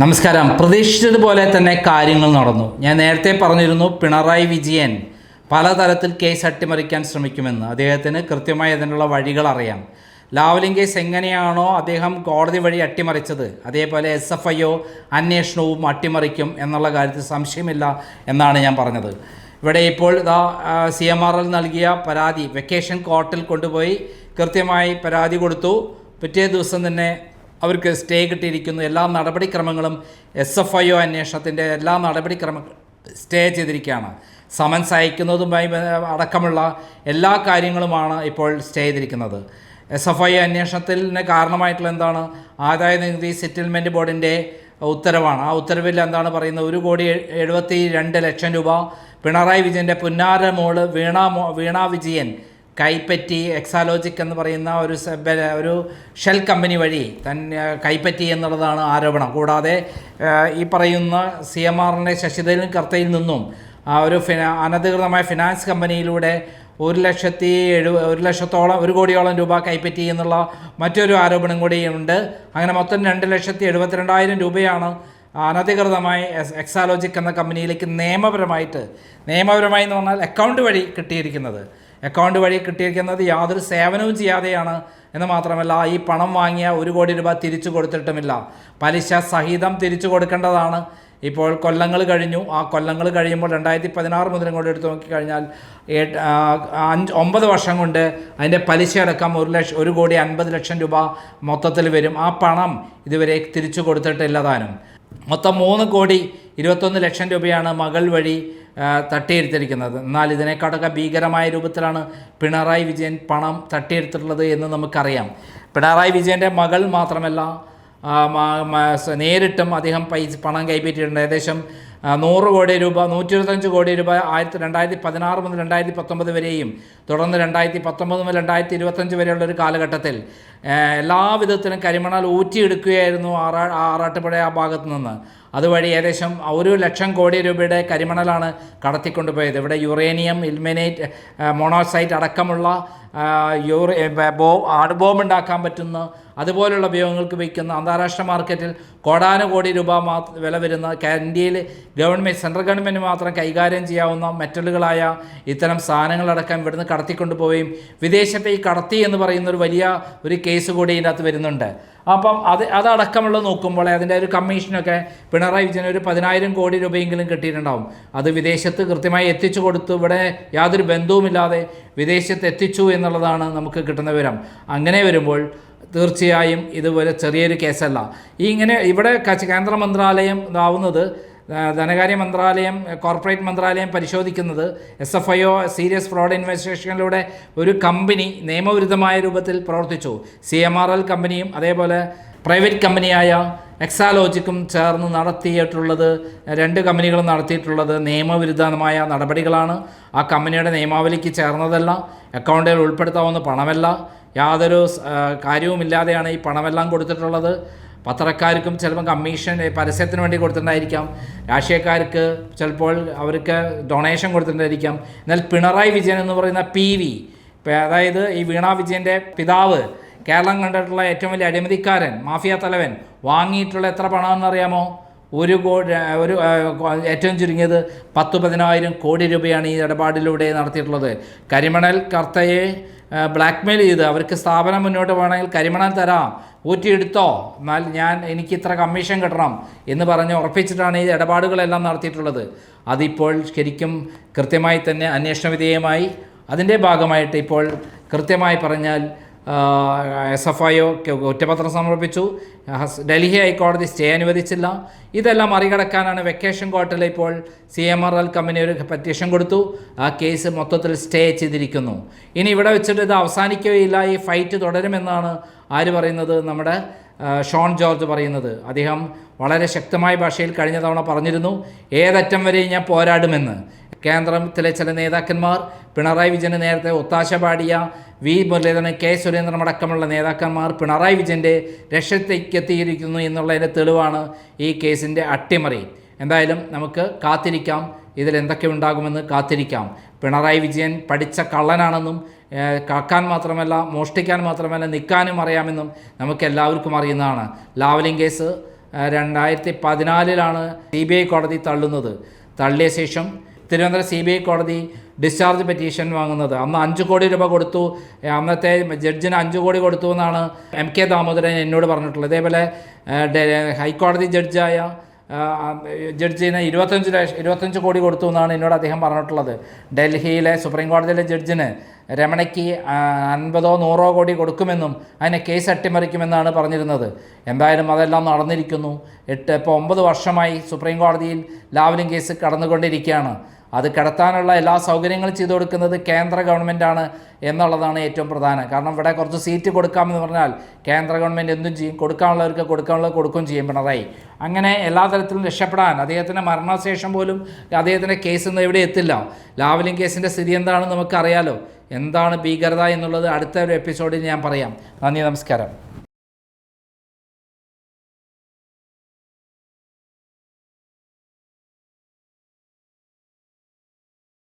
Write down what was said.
നമസ്കാരം. പ്രതീക്ഷിച്ചതുപോലെ തന്നെ കാര്യങ്ങൾ നടന്നു. ഞാൻ നേരത്തെ പറഞ്ഞിരുന്നു പിണറായി വിജയൻ പലതരത്തിൽ കേസ് അട്ടിമറിക്കാൻ ശ്രമിക്കുമെന്ന്. അദ്ദേഹത്തിന് കൃത്യമായി അതിനുള്ള വഴികൾ അറിയാം. ലാവലിംഗ് കേസ് എങ്ങനെയാണോ അദ്ദേഹം കോടതി വഴി അട്ടിമറിച്ചത്. അതേപോലെ എസ് എഫ് ഐ ഒ അന്വേഷണവും അട്ടിമറിക്കും എന്നുള്ള കാര്യത്തിൽ സംശയമില്ല എന്നാണ് ഞാൻ പറഞ്ഞത്. ഇവിടെ ഇപ്പോൾ ഇതാ സി എം ആർ എൽ നൽകിയ പരാതി വെക്കേഷൻ കോർട്ടിൽ കൊണ്ടുപോയി കൃത്യമായി പരാതി കൊടുത്തു. പിറ്റേ ദിവസം തന്നെ അവർക്ക് സ്റ്റേ കിട്ടിയിരിക്കുന്നു. എല്ലാ നടപടിക്രമങ്ങളും എസ് എഫ് ഐ ഒ അന്വേഷണത്തിന്റെ എല്ലാ നടപടിക്രമ സ്റ്റേ ചെയ്തിരിക്കുകയാണ്. സമൻസ് അയക്കുന്നതുമായി അടക്കമുള്ള എല്ലാ കാര്യങ്ങളുമാണ് ഇപ്പോൾ സ്റ്റേ ചെയ്തിരിക്കുന്നത്. എസ് എഫ് ഐ അന്വേഷണത്തിന് കാരണമായിട്ടുള്ള എന്താണ്? ആദായ നികുതി സെറ്റിൽമെന്റ് ബോർഡിന്റെ ഉത്തരവാണ്. ആ ഉത്തരവിൽ എന്താണ് പറയുന്നത്? ഒരു കോടി എഴുപത്തി രണ്ട് ലക്ഷം രൂപ പിണറായി വിജയന്റെ പുന്നാര മോൾ വീണ വീണ വിജയൻ കൈപ്പറ്റി എക്സാലോജിക് എന്ന് പറയുന്ന ഒരു ഒരു ഷെൽ കമ്പനി വഴി തൻ കൈപ്പറ്റി എന്നുള്ളതാണ് ആരോപണം. കൂടാതെ ഈ പറയുന്ന സി എം ആറിന്റെ ശശിധരൻ കർത്തയിൽ നിന്നും ഒരു ഫിനാ അനധികൃതമായ ഫിനാൻസ് കമ്പനിയിലൂടെ ഒരു ലക്ഷത്തി എഴു ഒരു ലക്ഷത്തോളം ഒരു കോടിയോളം രൂപ കൈപ്പറ്റി എന്നുള്ള മറ്റൊരു ആരോപണം കൂടിയുണ്ട്. അങ്ങനെ മൊത്തം രണ്ട് ലക്ഷത്തി എഴുപത്തിരണ്ടായിരം രൂപയാണ് അനധികൃതമായി എക്സാലോജിക് എന്ന കമ്പനിയിലേക്ക് നിയമപരമായിട്ട് നിയമപരമായി എന്ന് പറഞ്ഞാൽ അക്കൗണ്ട് വഴി കിട്ടിയിരിക്കുന്നത്. അക്കൗണ്ട് വഴി കിട്ടിയിരിക്കുന്നത് യാതൊരു സേവനവും ചെയ്യാതെയാണ് എന്ന് മാത്രമല്ല ഈ പണം വാങ്ങിയ ഒരു കോടി രൂപ തിരിച്ചു കൊടുത്തിട്ടുമില്ല. പലിശ സഹിതം തിരിച്ചു കൊടുക്കേണ്ടതാണ്. ഇപ്പോൾ കൊല്ലങ്ങൾ കഴിഞ്ഞു. ആ കൊല്ലങ്ങൾ കഴിയുമ്പോൾ രണ്ടായിരത്തി പതിനാറ് മുതൽ ഇങ്ങോട്ട് എടുത്ത് നോക്കിക്കഴിഞ്ഞാൽ അഞ്ച് ഒമ്പത് വർഷം കൊണ്ട് അതിന്റെ പലിശ അടക്കം ഒരു ലക്ഷം ഒരു കോടി അൻപത് ലക്ഷം രൂപ മൊത്തത്തിൽ വരും. ആ പണം ഇതുവരെ തിരിച്ചു കൊടുത്തിട്ടില്ല താനും. മൊത്തം മൂന്ന് കോടി ഇരുപത്തൊന്ന് ലക്ഷം രൂപയാണ് മകൾ വഴി തട്ടിയെടുത്തിരിക്കുന്നത്. എന്നാൽ ഇതിനേക്കാളൊക്കെ ഭീകരമായ രൂപത്തിലാണ് പിണറായി വിജയൻ പണം തട്ടിയെടുത്തിട്ടുള്ളത് എന്ന് നമുക്കറിയാം. പിണറായി വിജയന്റെ മകൾ മാത്രമല്ല നേരിട്ടും അദ്ദേഹം പൈസ പണം കൈപ്പറ്റിയിട്ടുണ്ട്. ഏകദേശം നൂറ് കോടി രൂപ നൂറ്റി ഇരുപത്തഞ്ച് കോടി രൂപ ആയിരത്തി രണ്ടായിരത്തി പതിനാറ് മുതൽ രണ്ടായിരത്തി പത്തൊമ്പത് വരെയും തുടർന്ന് രണ്ടായിരത്തി പത്തൊമ്പത് മുതൽ രണ്ടായിരത്തി ഇരുപത്തഞ്ച് വരെയുള്ള ഒരു കാലഘട്ടത്തിൽ എല്ലാ വിധത്തിലും കരിമണൽ ഊറ്റിയെടുക്കുകയായിരുന്നു ആറാ ആറാട്ടുപുഴ ആ ഭാഗത്തു നിന്ന്. അതുവഴി ഏകദേശം ഒരു ലക്ഷം കോടി രൂപയുടെ കരിമണലാണ് കടത്തിക്കൊണ്ടുപോയത്. ഇവിടെ യുറേനിയം ഇൽമിനേറ്റ് മോണോസൈറ്റ് അടക്കമുള്ള യൂറി ബോ ആടുബോംബ് ഉണ്ടാക്കാൻ പറ്റുന്ന അതുപോലുള്ള ഉപയോഗങ്ങൾക്ക് വയ്ക്കുന്ന അന്താരാഷ്ട്ര മാർക്കറ്റിൽ കോടാനുകോടി രൂപ മാ വില വരുന്ന ഇന്ത്യയിൽ ഗവൺമെന്റ് സെൻട്രൽ ഗവൺമെന്റ് മാത്രം കൈകാര്യം ചെയ്യാവുന്ന മെറ്റലുകളായ ഇത്തരം സാധനങ്ങളടക്കം ഇവിടുന്ന് കടത്തിക്കൊണ്ടുപോവുകയും വിദേശത്തെ ഈ കടത്തി എന്ന് പറയുന്ന ഒരു വലിയ ഒരു കേസ് കൂടി ഇതിനകത്ത് വരുന്നുണ്ട്. അപ്പം അത് അതടക്കമുള്ളത് നോക്കുമ്പോൾ അതിന്റെ ഒരു കമ്മീഷനൊക്കെ പിണറായി വിജയൻ ഒരു പതിനായിരം കോടി രൂപയെങ്കിലും കിട്ടിയിട്ടുണ്ടാവും. അത് വിദേശത്ത് കൃത്യമായി എത്തിച്ചു കൊടുത്തു. ഇവിടെ യാതൊരു ബന്ധവുമില്ലാതെ വിദേശത്ത് എത്തിച്ചു എന്നുള്ളതാണ് നമുക്ക് കിട്ടുന്ന വിവരം. അങ്ങനെ വരുമ്പോൾ തീർച്ചയായും ഇതുപോലെ ചെറിയൊരു കേസല്ല. ഈ ഇങ്ങനെ ഇവിടെ കേന്ദ്ര മന്ത്രാലയം ഇതാവുന്നത് ധനകാര്യ മന്ത്രാലയം കോർപ്പറേറ്റ് മന്ത്രാലയം പരിശോധിക്കുന്നത് S F I O serious fraud ഇൻവെസ്റ്റിഗേഷനിലൂടെ ഒരു കമ്പനി നിയമവിരുദ്ധമായ രൂപത്തിൽ പ്രവർത്തിച്ചു. സി എം ആർ എൽ കമ്പനിയും അതേപോലെ പ്രൈവറ്റ് കമ്പനിയായ എക്സാലോജിക്കും ചേർന്ന് നടത്തിയിട്ടുള്ളത് രണ്ട് കമ്പനികളും നടത്തിയിട്ടുള്ളത് നിയമവിരുദ്ധമായ നടപടികളാണ്. ആ കമ്പനിയുടെ നിയമാവലിക്ക് ചേർന്നതല്ല അക്കൗണ്ടിൽ ഉൾപ്പെടുത്താവുന്ന പണമല്ല. യാതൊരു കാര്യവുമില്ലാതെയാണ് ഈ പണമെല്ലാം കൊടുത്തിട്ടുള്ളത്. പത്രക്കാർക്കും ചിലപ്പോൾ കമ്മീഷൻ പരസ്യത്തിന് വേണ്ടി കൊടുത്തിട്ടുണ്ടായിരിക്കാം. രാഷ്ട്രീയക്കാർക്ക് ചിലപ്പോൾ അവർക്ക് ഡൊണേഷൻ കൊടുത്തിട്ടുണ്ടായിരിക്കാം. എന്നാൽ പിണറായി വിജയൻ എന്ന് പറയുന്ന പി വി അതായത് ഈ വീണ വിജയന്റെ പിതാവ് കേരളം കണ്ടിട്ടുള്ള ഏറ്റവും വലിയ അഴിമതിക്കാരൻ മാഫിയ തലവൻ വാങ്ങിയിട്ടുള്ള എത്ര പണമെന്ന് അറിയാമോ? ഒരു കോടി ഒരു ഏറ്റവും ചുരുങ്ങിയത് പത്ത് പതിനായിരം കോടി രൂപയാണ് ഈ ഇടപാടിലൂടെ നടത്തിയിട്ടുള്ളത്. കരിമണൽ കർത്തയെ ബ്ലാക്ക്മെയിൽ ചെയ്ത് അവർക്ക് സ്ഥാപനം മുന്നോട്ട് പോകണമെങ്കിൽ കരിമണൽ തരാം. ഊറ്റിയെടുത്തോ? എന്നാൽ ഞാൻ എനിക്ക് ഇത്ര കമ്മീഷൻ കിട്ടണം എന്ന് പറഞ്ഞ് ഉറപ്പിച്ചിട്ടാണ് ഈ ഇടപാടുകളെല്ലാം നടത്തിയിട്ടുള്ളത്. അതിപ്പോൾ ശരിക്കും കൃത്യമായി തന്നെ അന്വേഷണ വിധേയമായി. അതിന്റെ ഭാഗമായിട്ട് ഇപ്പോൾ കൃത്യമായി പറഞ്ഞാൽ എസ് എഫ് ഐഒ കുറ്റപത്രം സമർപ്പിച്ചു. ഡൽഹി ഹൈക്കോടതി സ്റ്റേ അനുവദിച്ചില്ല. ഇതെല്ലാം മറികടക്കാനാണ് വെക്കേഷൻ കോർട്ടിൽ ഇപ്പോൾ C M R L company ഒരു പെറ്റീഷൻ കൊടുത്തു. ആ കേസ് മൊത്തത്തിൽ സ്റ്റേ ചെയ്തിരിക്കുന്നു. ഇനി ഇവിടെ വെച്ചിട്ട് ഇത് അവസാനിക്കുകയില്ല. ഈ ഫൈറ്റ് തുടരുമെന്നാണ് ആര് പറയുന്നത്? നമ്മുടെ ഷോൺ ജോർജ് പറയുന്നത്. അദ്ദേഹം വളരെ ശക്തമായ ഭാഷയിൽ കഴിഞ്ഞ തവണ പറഞ്ഞിരുന്നു. ഏതറ്റം വരെ ഞാൻ പോരാടുമെന്ന്. കേന്ദ്രത്തിലെ ചില നേതാക്കന്മാർ പിണറായി വിജയന് നേരത്തെ ഒത്താശ പാടിയ വി മുരളീധരൻ കെ സുരേന്ദ്രൻ അടക്കമുള്ള നേതാക്കന്മാർ പിണറായി വിജയന്റെ രക്ഷത്തേക്കെത്തിയിരിക്കുന്നു എന്നുള്ളതിന്റെ തെളിവാണ് ഈ കേസിന്റെ അട്ടിമറി. എന്തായാലും നമുക്ക് കാത്തിരിക്കാം. ഇതിലെന്തൊക്കെ ഉണ്ടാകുമെന്ന് കാത്തിരിക്കാം. പിണറായി വിജയൻ പഠിച്ച കള്ളനാണെന്നും കാക്കാൻ മാത്രമല്ല മോഷ്ടിക്കാൻ മാത്രമല്ല നിൽക്കാനും അറിയാമെന്നും നമുക്ക് എല്ലാവർക്കും അറിയുന്നതാണ്. ലാവലിംഗ് കേസ് രണ്ടായിരത്തി പതിനാലിലാണ് സി ബി ഐ കോടതി തള്ളുന്നത്. തള്ളിയ ശേഷം തിരുവനന്തപുരം സി ബി ഐ കോടതി ഡിസ്ചാർജ് പെറ്റീഷൻ വാങ്ങുന്നത്. അന്ന് അഞ്ച് കോടി രൂപ കൊടുത്തു. അന്നത്തെ ജഡ്ജിന് അഞ്ച് കോടി കൊടുത്തു എന്നാണ് എം കെ ദാമോദരൻ എന്നോട് പറഞ്ഞിട്ടുള്ളത്. ഇതേപോലെ ഹൈക്കോടതി ജഡ്ജായ ജഡ്ജിന് ഇരുപത്തഞ്ച് ലക്ഷം ഇരുപത്തഞ്ച് കോടി കൊടുത്തു എന്നാണ് എന്നോട് അദ്ദേഹം പറഞ്ഞിട്ടുള്ളത്. ഡൽഹിയിലെ സുപ്രീം കോടതിയിലെ ജഡ്ജിന് രമണയ്ക്ക് അൻപതോ നൂറോ കോടി കൊടുക്കുമെന്നും അതിനെ കേസ് അട്ടിമറിക്കുമെന്നാണ് പറഞ്ഞിരുന്നത്. എന്തായാലും അതെല്ലാം നടന്നിരിക്കുന്നു. എട്ട് ഇപ്പോൾ ഒമ്പത് വർഷമായി സുപ്രീം കോടതിയിൽ ലാവലിംഗ് കേസ് കടന്നുകൊണ്ടിരിക്കുകയാണ്. അത് കിടത്താനുള്ള എല്ലാ സൗകര്യങ്ങളും ചെയ്തു കൊടുക്കുന്നത് കേന്ദ്ര ഗവൺമെന്റാണ് എന്നുള്ളതാണ് ഏറ്റവും പ്രധാനം. കാരണം ഇവിടെ കുറച്ച് സീറ്റ് കൊടുക്കാമെന്ന് പറഞ്ഞാൽ കേന്ദ്ര ഗവൺമെന്റ് എന്തും ചെയ്യും. കൊടുക്കാനുള്ളവർക്ക് കൊടുക്കാനുള്ളത് കൊടുക്കുകയും ചെയ്യും പിണറായി. അങ്ങനെ എല്ലാ തരത്തിലും രക്ഷപ്പെടാൻ അദ്ദേഹത്തിന്റെ മരണശേഷം പോലും അദ്ദേഹത്തിന്റെ കേസ് ഒന്നും എവിടെ എത്തില്ല. ലാവലിംഗ് കേസിന്റെ സ്ഥിതി എന്താണെന്ന് നമുക്കറിയാലോ. എന്താണ് ഭീകരത എന്നുള്ളത് അടുത്ത ഒരു എപ്പിസോഡിൽ ഞാൻ പറയാം. നന്ദി നമസ്കാരം.